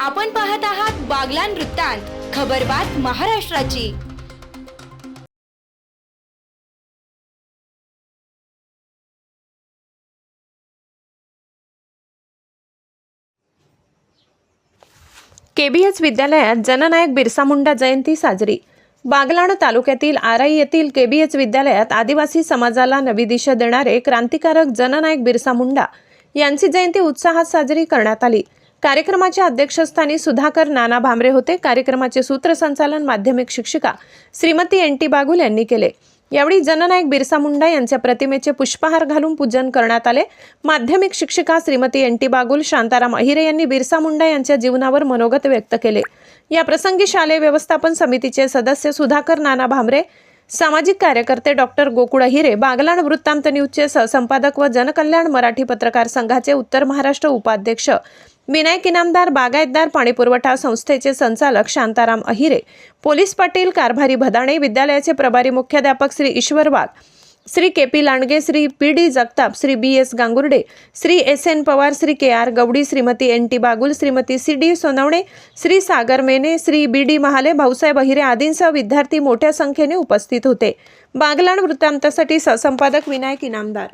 आपण पाहत आहात बागलान वृत्तांत खबरबात महाराष्ट्राची. केबीएच विद्यालयात जननायक बिरसा मुंडा जयंती साजरी. बागलाण तालुक्यातील आराई येथील केबीएच विद्यालयात आदिवासी समाजाला नवी दिशा देणारे क्रांतिकारक जननायक बिरसा मुंडा यांची जयंती उत्साहात साजरी करण्यात आली. कार्यक्रमाच्या अध्यक्षस्थानी सुधाकर नाना भामरे होते. कार्यक्रमाचे सूत्रसंचालन माध्यमिक शिक्षिका श्रीमती एन टी बागुल यांनी केले. यावेळी जननायक बिरसा मुंडा यांच्या प्रतिमेचे पुष्पहार घालून पूजन करण्यात आले. माध्यमिक शिक्षिका श्रीमती एन टी बागुल शांताराम अहिरे यांनी बिरसा मुंडा यांच्या जीवनावर मनोगत व्यक्त केले. या प्रसंगी शालेय व्यवस्थापन समितीचे सदस्य सुधाकर नाना भामरे सामाजिक कार्यकर्ते डॉक्टर गोकुळ हिरे बागलाण वृत्तांत न्यूजचे सहसंपादक व जनकल्याण मराठी पत्रकार संघाचे उत्तर महाराष्ट्र उपाध्यक्ष विनायक इनामदार बागायतदार पाणीपुरवठा संस्थेचे संचालक शांताराम अहिरे पोलीस पाटील कारभारी भदाणे विद्यालयाचे प्रभारी मुख्याध्यापक Shri Ishwar Wagh Shri K P Landge Shri P D Jagtap Shri B S Gangurde Shri S N Pawar Shri K R Gawdi Shrimati N T Bagul Shrimati C D Sonawane Shri Sagar Mene Shri B D Mahale Bhausaheb Ahire आदींसह विद्यार्थी मोठ्या संख्येने उपस्थित होते. बागलाण वृत्तांतासाठी सहसंपादक विनायक इनामदार.